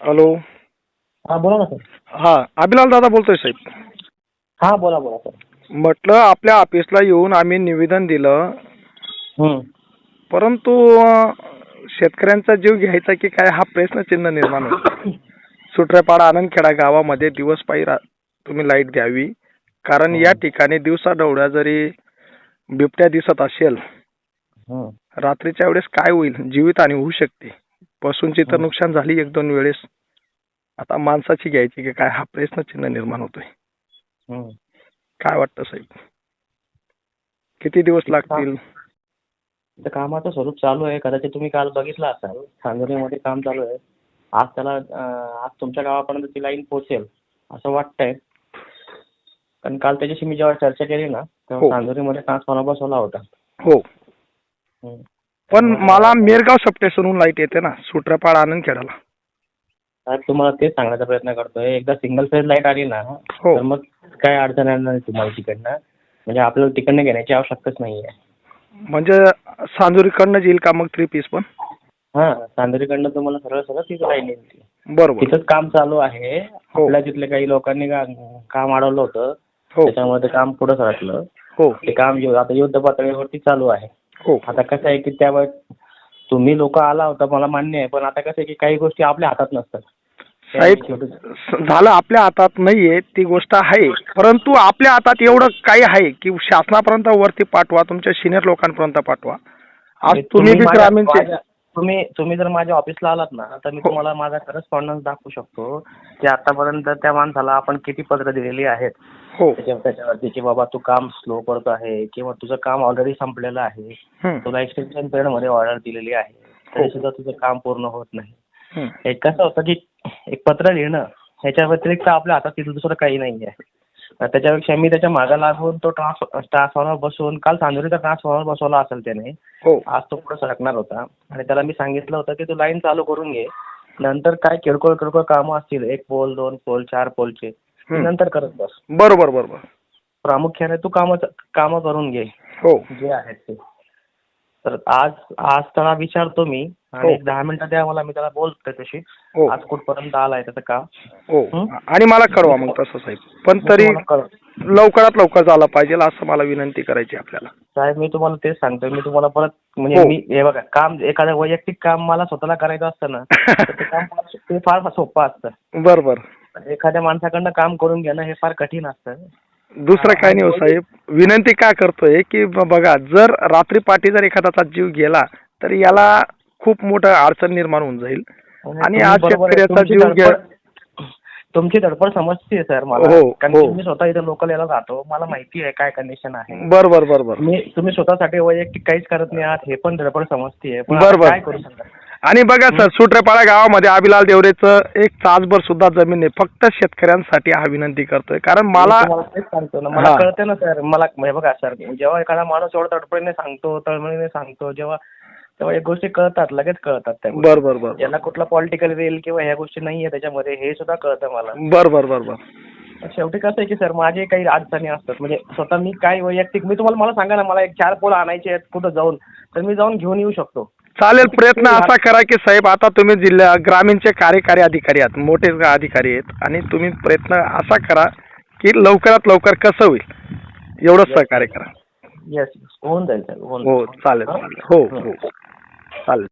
Hello हा बोला ना सर. हा अभिलाल दादा बोलतोय साहेब. हा बोला बोला सर. म्हटलं आपल्या ऑफिसला येऊन आम्ही निवेदन दिलं. हम्म. परंतु अं, शेतकऱ्यांचा जीव घ्यायचा की काय हा प्रश्नचिन्ह निर्माण होतो सुट्रेपाडा आनंदखेडा गावामध्ये दिवस पायी रा तुम्ही लाइट द्यावी कारण या ठिकाणी दिवसा डवळ्या जरी बिबट्या दिसत असेल हम्म. रात्रीच्या वेळेस काय होईल? जीवितहानी होऊ शकते. पशूंची तर नुकसान झाली एक दोन वेळेस. आता माणसाची घ्यायची की काय हा प्रश्नचिन्ह निर्माण होतोय. हम्म. काय वाटतं साहेब? किती दिवस लागतील? कामाचं स्वरूप चालू आहे. कदाचित तुम्ही काल बघितलं असाल. चांदोरीमध्ये काम चालू आहे. आज त्याला आज तुमच्या गावापर्यंत ती लाईन पोहोचेल असं वाटतंय. कारण काल त्याच्याशी मी जेव्हा चर्चा केली ना हो. तेव्हा चांदोरीमध्ये ट्रान्सफॉर्मर बसवला होता. हो. पण मला मेरगाव सप्टेशनहून लाइट येते ना सुट्रेपाडा आनंद साहेब तुम्हाला तेच सांगण्याचा प्रयत्न करतोय. एकदा सिंगल फेज लाइट आली ना हो. तर मग काय अडचण येणार नाही तुम्हाला तिकडनं. म्हणजे आपल्याला तिकडनं घेण्याची आवश्यकताच नाहीये. म्हणजे सांजुरीकडनं येईल का मग थ्री पीस पण? हा चांदोरीकडनं तुम्हाला सरळ सरळ तिथं लाईन येईल बरोबर. तिथंच काम चालू आहे. आपल्या तिथल्या काही लोकांनी का- काम अडवलं होतं हो. त्याच्यामुळे ते काम पुढे सरकलं हो. ते काम यु- आता युद्ध पातळीवरती चालू आहे. हो आता कसं आहे की त्यावेळेस तुम्ही लोक आला होता मला मान्य आहे पण आता कसं आहे की काही गोष्टी आपल्या हातात नसतात. साहेब झालं आपल्या हातात नाहीये ती गोष्ट आहे. परंतु आपल्या हातात एवढं काही आहे की शासनापर्यंत वरती पाठवा तुमच्या सिनियर लोकांपर्यंत पाठवा. आज म्हणजे तुम्ही बी ग्रामीणचे तुम्ही तुम्ही जर माझ्या ऑफिसला आलात ना तर मी हो. तुम्हाला माझा करस्पॉन्डन्स दाखवू शकतो की आतापर्यंत त्या माणसाला आपण किती पत्र दिलेली आहेत. हो. त्याच्या त्याच्यावरती की बाबा तू काम स्लो करतो आहे किंवा तुझं काम ऑलरेडी संपलेलं आहे हम्म, तुला एक्सटेन्शन पिरियडमध्ये ऑर्डर दिलेली आहे तरी सुद्धा तुझं काम पूर्ण होत नाही. हम्म. एक कसं होतं की एक पत्र लिहिणं ह्याच्या व्यतिरिक्त आपल्या हातात तिथं दुसरं काही नाही आहे त्याच्यापेक्षा मी त्याच्यामागे लागून तो ट्रान्स ट्रान्सफॉर्मर बसवून काल चांदोरीचा ट्रान्सफॉर्मर बसवला असेल त्याने हो. आज तो पुढे सरकणार होता. आणि त्याला मी सांगितलं होतं की तू लाईन चालू करून घे. नंतर काय किरकोळ किरकोळ कामं असतील एक पोल दोन पोल चार पोलचे. नंतर करत बस. बरोबर बरोबर. प्रामुख्याने तू कामं कामं करून घे. हो. जे आहेत ते. तर आज आज त्याला विचारतो मी. आणि एक दहा मिनिटं द्या मला मी त्याला बोलतो त्याच्याशी हो. आज कुठपर्यंत आलाय त्याचं काम? हो. हं? आणि मला कळवा मग तसं साहेब. पण मी तरी तुम्हाला कळव- लवकरात लवकर झालं पाहिजे असं मला विनंती करायची आपल्याला. साहेब मी तुम्हाला तेच सांगतोय. मी तुम्हाला परत म्हणजे हो. मी हे बघा काम एखादं वैयक्तिक काम मला स्वतःला करायचं असतं ना तर ते काम फार- ते फार सोपं असतं. बरोबर. एखाद्या माणसाकडनं काम करून घेणं हे फार कठीण असतं. दुसरं काय नाही हो साहेब. विनंती काय करतोय की ब- बघा जर रात्री पाठी जर एखाद्याचा जीव गेला तर याला खूप मोठं अडचण निर्माण होऊन जाईल. आणि तुम्ही आज. शेतकऱ्याचा तुमची जीव घ्या. तुमची धडपड समजते सर मला. हो, कारण हो. मी स्वतः इथे लोकल याला जातो मला माहिती आहे काय कंडिशन आहे. बरोबर बरोबर. मी तुम्ही स्वतःसाठी वैयक्तिक काहीच करत नाही आहात हे पण धडपड समजते बरोबर. आता काय करू शकता? आणि बघा सर सुट्रेपाडा गावामध्ये अभिलाल देवरेचं एक तासभर सुद्धा जमीन आहे. फक्त शेतकऱ्यांसाठी हा विनंती करतोय. कारण मला सांगतो ना मला हा. कळते ना सर. मला हे बघा सर जेव्हा एखादा माणूस एवढं तडपडीने सांगतो तळमळीने सांगतो जेव्हा तेव्हा एक गोष्टी कळतात लगेच कळतात त्या गोष्टी. बर बर बर याला कुठला पॉलिटिकल वेल किंवा ह्या गोष्टी नाहीये त्याच्यामध्ये हे सुद्धा कळतं मला. बर बर बर बर. पण शेवटी कसं आहे की सर माझे काही अडचणी असतात. म्हणजे स्वतः मी काय वैयक्तिक मी तुम्हाला मला सांगा ना मला एक चार पोल आणायचे आहेत कुठं जाऊन तर मी जाऊन घेऊन येऊ शकतो. चालेल प्रयत्न असा करा की साहेब आता तुम्ही जिल्हा ग्रामीणचे कार्यकारी अधिकारी आहात मोठे अधिकारी आहेत आणि तुम्ही प्रयत्न असा करा की लवकरात लवकर कसं होईल? एवढंच सहकार्य करा. येस होऊन जाईल सर होऊन हो जाईल. चालेल हा? चालेल हं. हो चालेल